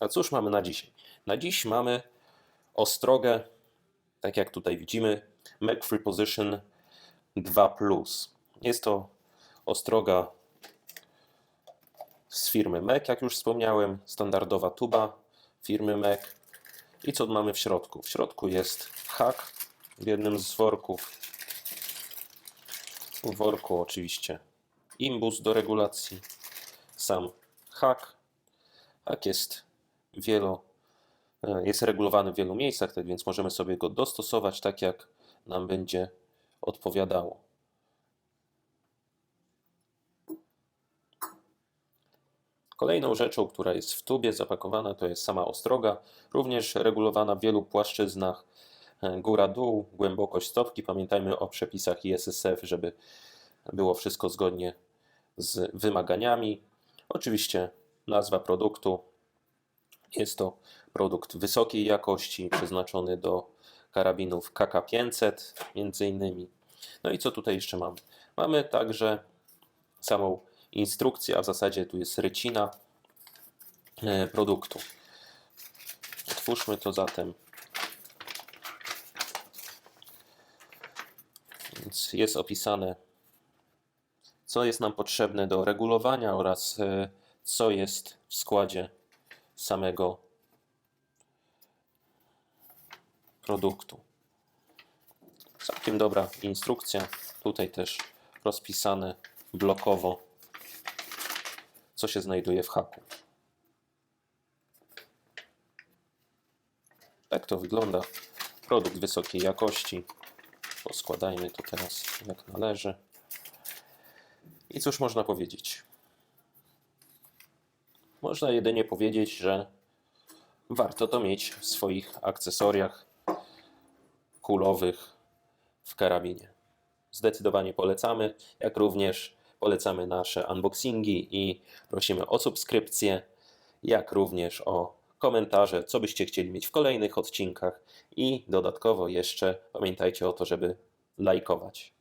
A cóż mamy na dzisiaj? Na dziś mamy ostrogę, tak jak tutaj widzimy, Mac Free Position 2 Jest to ostroga z firmy Mac, jak już wspomniałem, standardowa tuba firmy Mac. I co mamy w środku? W środku jest hak w jednym z worków. W worku oczywiście imbus do regulacji, sam hak. Hak jest wielo, e, jest regulowany w wielu miejscach, tak więc możemy sobie go dostosować tak, jak nam będzie odpowiadało. Kolejną rzeczą, która jest w tubie zapakowana, to jest sama ostroga, również regulowana w wielu płaszczyznach. e, Góra-dół, głębokość stopki. Pamiętajmy o przepisach ISSF, żeby było wszystko zgodnie z wymaganiami. Oczywiście nazwa produktu. Jest to produkt wysokiej jakości, przeznaczony do karabinów KK500 między innymi. No i co tutaj jeszcze mamy? Mamy także całą instrukcję, a w zasadzie tu jest rycina e, produktu. Otwórzmy to zatem. Więc jest opisane, co jest nam potrzebne do regulowania oraz e, co jest w składzie samego produktu. Całkiem dobra instrukcja. Tutaj też rozpisane blokowo, co się znajduje w haku. Tak to wygląda. Produkt wysokiej jakości. Poskładajmy to teraz jak należy. I cóż można powiedzieć? Można jedynie powiedzieć, że warto to mieć w swoich akcesoriach kulowych w karabinie. Zdecydowanie polecamy, jak również polecamy nasze unboxingi i prosimy o subskrypcję, jak również o komentarze, co byście chcieli mieć w kolejnych odcinkach i dodatkowo jeszcze pamiętajcie o to, żeby lajkować.